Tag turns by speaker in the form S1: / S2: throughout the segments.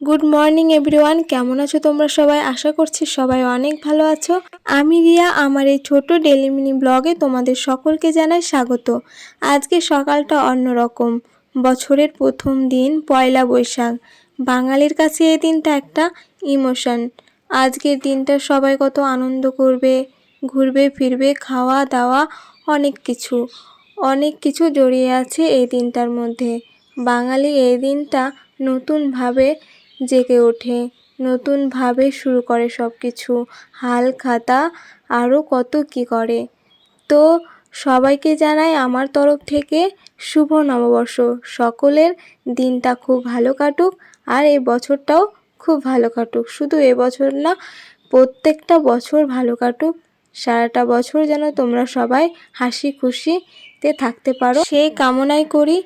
S1: Good morning everyone কেমন আছো তোমরা সবাই? আশা করছি সবাই অনেক ভালো আছো। আমি রিয়া, আমার এই ছোট ডেলি মিনি ব্লগে তোমাদের সকলকে জানাই স্বাগত। আজকে সকালটা অন্যরকম। বছরের প্রথম দিন, পয়লা বৈশাখ। বাঙালির কাছে এই দিনটা একটা ইমোশন আজকের দিনটা সবাই কত আনন্দ করবে, ঘুরবে, ফিরবে, খাওয়া দাওয়া, অনেক কিছু। অনেক কিছু জড়িয়ে আছে এই দিনটার মধ্যে। বাঙালি এই দিনটা নতুনভাবে জেগে ওঠে। নতুনভাবে শুরু করে সব কিছু হাল খাতা আরও কত কি করে। তো সবাইকে জানাই আমার তরফ থেকে শুভ নববর্ষ। সকলের দিনটা খুব ভালো কাটুক আর এই বছরটাও খুব ভালো কাটুক। শুধু এবছর না, প্রত্যেকটা বছর ভালো কাটুক। সারাটা বছর যেন তোমরা সবাই হাসি খুশিতে থাকতে পারো। সেই কামনাই করি।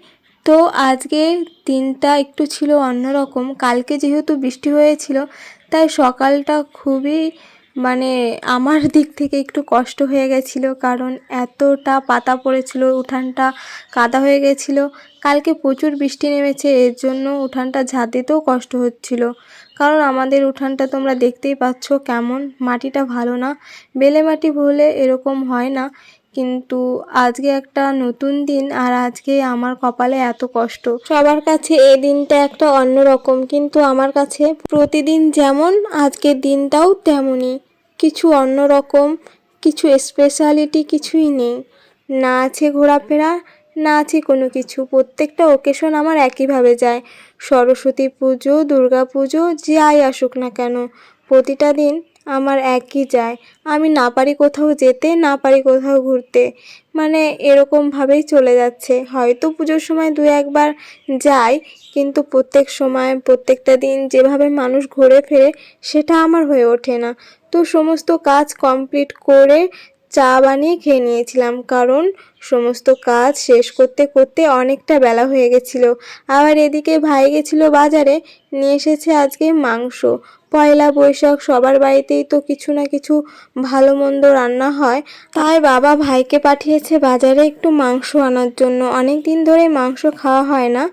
S1: তো আজকে দিনটা একটু ছিল অন্যরকম। কালকে যেহেতু বৃষ্টি হয়েছিল, তাই সকালটা খুবই মানে আমার দিক থেকে একটু কষ্ট হয়ে গেছিল, কারণ এতটা পাতা পড়েছিল, উঠানটা কাদা হয়ে গেছিল। কালকে প্রচুর বৃষ্টি নেমেছে, এর জন্য উঠানটা ঝাঁট দিতেও কষ্ট হচ্ছিল। কারণ আমাদের উঠানটা তোমরা দেখতেই পাচ্ছ কেমন, মাটিটা ভালো না। বেলে মাটি হলে এরকম হয় না। কিন্তু আজকে একটা নতুন দিন আর আজকে আমার কপালে এত কষ্ট। সবার কাছে এই দিনটা একটা অন্যরকম, কিন্তু আমার কাছে প্রতিদিন যেমন, আজকের দিনটাও তেমনই। কিছু অন্যরকম, কিছু স্পেশালিটি কিছুই নেই। না আছে ঘোরাফেরা, না আছে কোনো কিছু। প্রত্যেকটা ওকেশন আমার একইভাবে যায়। সরস্বতী পুজো, দুর্গা পুজো, যাই আসুক না কেন, প্রতিটা দিন আমার একই যায়। আমি না পারি কোথাও যেতে, না পারি কোথাও ঘুরতে। মানে এরকমভাবেই চলে যাচ্ছে। হয়তো পুজোর সময় দু একবার যাই, কিন্তু প্রত্যেক সময়, প্রত্যেকটা দিন যেভাবে মানুষ ঘুরে ফেরে, সেটা আমার হয়ে ওঠে না। তো সমস্ত কাজ কমপ্লিট করে চা বানিয়ে খেয়ে নিয়েছিলাম, কারণ সমস্ত কাজ শেষ করতে করতে অনেকটা বেলা হয়ে গেছিল। আবার এদিকে ভাই গেছিল বাজারে, নিয়ে এসেছে আজকে মাংস। পয়লা বৈশাখ, সবার বাড়িতেই তো কিছু না কিছু ভালো মন্দ রান্না হয়। তাই বাবা ভাইকে পাঠিয়েছে বাজারে একটু মাংস আনার জন্য। অনেক দিন ধরে মাংস খাওয়া হয় না।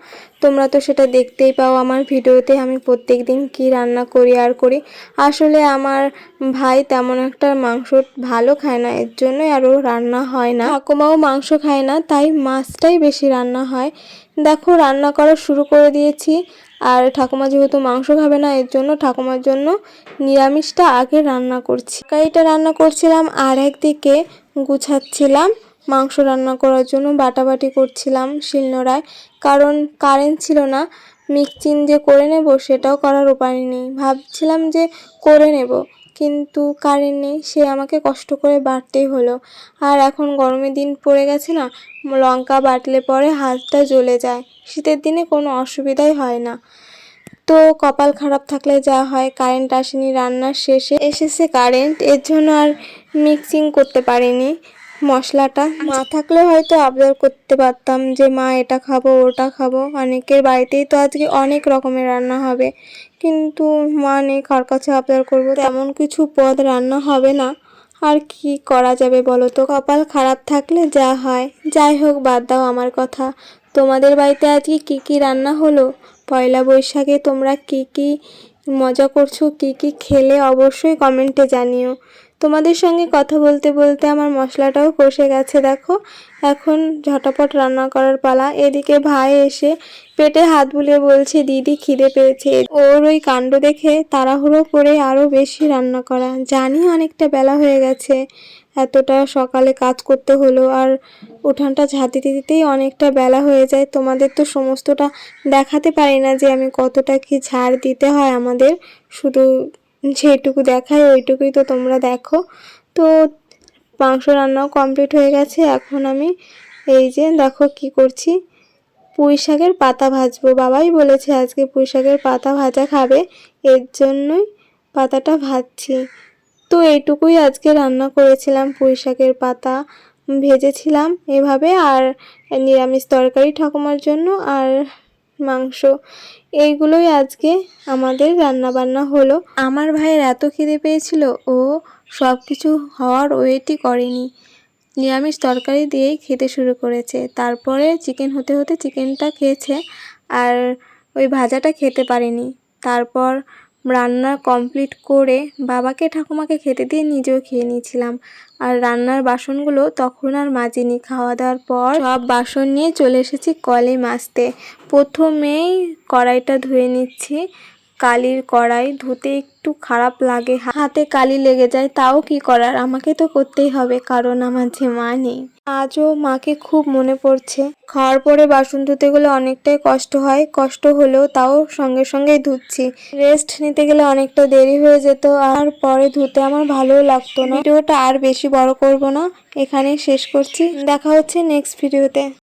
S1: তোমরা তো সেটা দেখতেই পাও আমার ভিডিওতে আমি প্রত্যেক দিন কী রান্না করি, আর করি। আসলে আমার ভাই তেমন একটা মাংস ভালো খায় না, এর জন্যই আরও রান্না হয় না। ঠাকুমাও মাংস খায় না, তাই মাছটাই বেশি রান্না হয়। দেখো, রান্না করা শুরু করে দিয়েছি। আর ঠাকুমা যেহেতু মাংস খাবে না, এর জন্য ঠাকুমার জন্য নিরামিষটা আগে রান্না করছি। তরকারিটা রান্না করছিলাম, আর একদিকে গুছাচ্ছিলাম। মাংস রান্না করার জন্য বাটাবাটি করছিলাম শিলনোড়ায়। কারণ কারেন্ট ছিল না, মিক্সিং যে করে নেব সেটাও করার উপায় নেই। ভাবছিলাম যে করে নেব, কিন্তু কারেন্ট নেই, সে আমাকে কষ্ট করে বাটতেই হলো। আর এখন গরমের দিন পড়ে গেছে না, লঙ্কা বাটলে পরে হাতটা জ্বলে যায়। শীতের দিনে কোনো অসুবিধাই হয় না। তো কপাল খারাপ থাকলে যা হয়, কারেন্ট আসেনি, রান্নার শেষে এসেছে কারেন্ট, এর জন্য আর মিক্সিং করতে পারিনি। মশলাটা। মা থাকলে হয়তো আবদার করতে পারতাম যে মা এটা খাব ওটা খাব। অনেকের বাড়িতেই তো আজকে অনেক রকমের রান্না হবে। কিন্তু মা নেই কার কাছে আবদার করব? তেমন কিছু পদ রান্না হবে না। আর কি করা যাবে বলো তো? কপাল খারাপ থাকলে যা হয়। যাই হোক বাদ দাও আমার কথা। তোমাদের বাড়িতে আজকে কি কি রান্না হলো? পয়লা বৈশাখে তোমরা কি কি মজা করছ কি কি খেলে অবশ্যই কমেন্টে জানিও। তোমাদের সঙ্গে কথা বলতে বলতে আমার মশলাটাও কষে গেছে, দেখো। এখন ঝটাপট রান্না করার পালা। এদিকে ভাই এসে পেটে হাত বুলিয়ে বলছে, দিদি খিদে পেয়েছে। ওর ওই কাণ্ড দেখে তাড়াহুড়ো করে আরও বেশি রান্না করা। জানি অনেকটা বেলা হয়ে গেছে। এতটা সকালে কাজ করতে হলো আর উঠানটা ঝাঁট দিতে দিতেই অনেকটা বেলা হয়ে যায়। তোমাদের তো সমস্তটা দেখাতে পারি না যে আমি কতটা কি ঝাড় দিতে হয় আমাদের। শুধু যেটুকু দেখায় ওইটুকুই তো তোমরা দেখো। তো মাংস রান্নাও কমপ্লিট হয়ে গেছে। এখন আমি এই যে দেখো কি করছি। পুঁই শাকের পাতা ভাজবো। বাবাই বলেছে আজকে পুঁই শাকের পাতা ভাজা খাবে। এর জন্যই পাতাটা ভাজছি। তো এইটুকুই আজকে রান্না করেছিলাম, পুঁই শাকের পাতা ভেজেছিলাম এভাবে। আর নিরামিষ তরকারি ঠাকুমার জন্য। আর মাংস এইগুলোই আজকে আমাদের রান্না বান্না হলো। আমার ভাইয়ের এত খিদে পেয়েছিল, ও সব কিছু হওয়ার ওয়েটই করেনি। নিরামিষ তরকারি দিয়েই খেতে শুরু করেছে। তারপরে চিকেন হতে হতে চিকেনটা খেয়েছে আর ওই ভাজাটা খেতে পারেনি। তারপর রান্না কমপ্লিট করে বাবাকে, ঠাকুমাকে খেতে দিয়ে নিজেও খেয়ে নিয়েছিলাম। আর রান্নার বাসনগুলো তখন আর মাজিনি। খাওয়া দাওয়ার পর সব বাসন নিয়ে চলে এসেছি কলে মাজতে। প্রথমেই কড়াইটা ধুয়ে নিচ্ছি। কালির কড়াই ধুতে একটু খারাপ লাগে। হাতে কালি লেগে যায়, তাও কি করার? আমাকে তো করতেই হবে, কারণ আমার যে মা নেই। আজও মাকে খুব মনে পড়ছে। খাওয়ার পরে বাসন ধুতে গেলে অনেকটাই কষ্ট হয়। কষ্ট হলেও তাও সঙ্গে সঙ্গেই ধুচ্ছি। রেস্ট নিতে গেলে অনেকটা দেরি হয়ে যেত। আর পরে ধুতে আমার ভালোও লাগতো না। ভিডিওটা আর বেশি বড় করব না। এখানেই শেষ করছি। দেখা হচ্ছে নেক্সট ভিডিওতে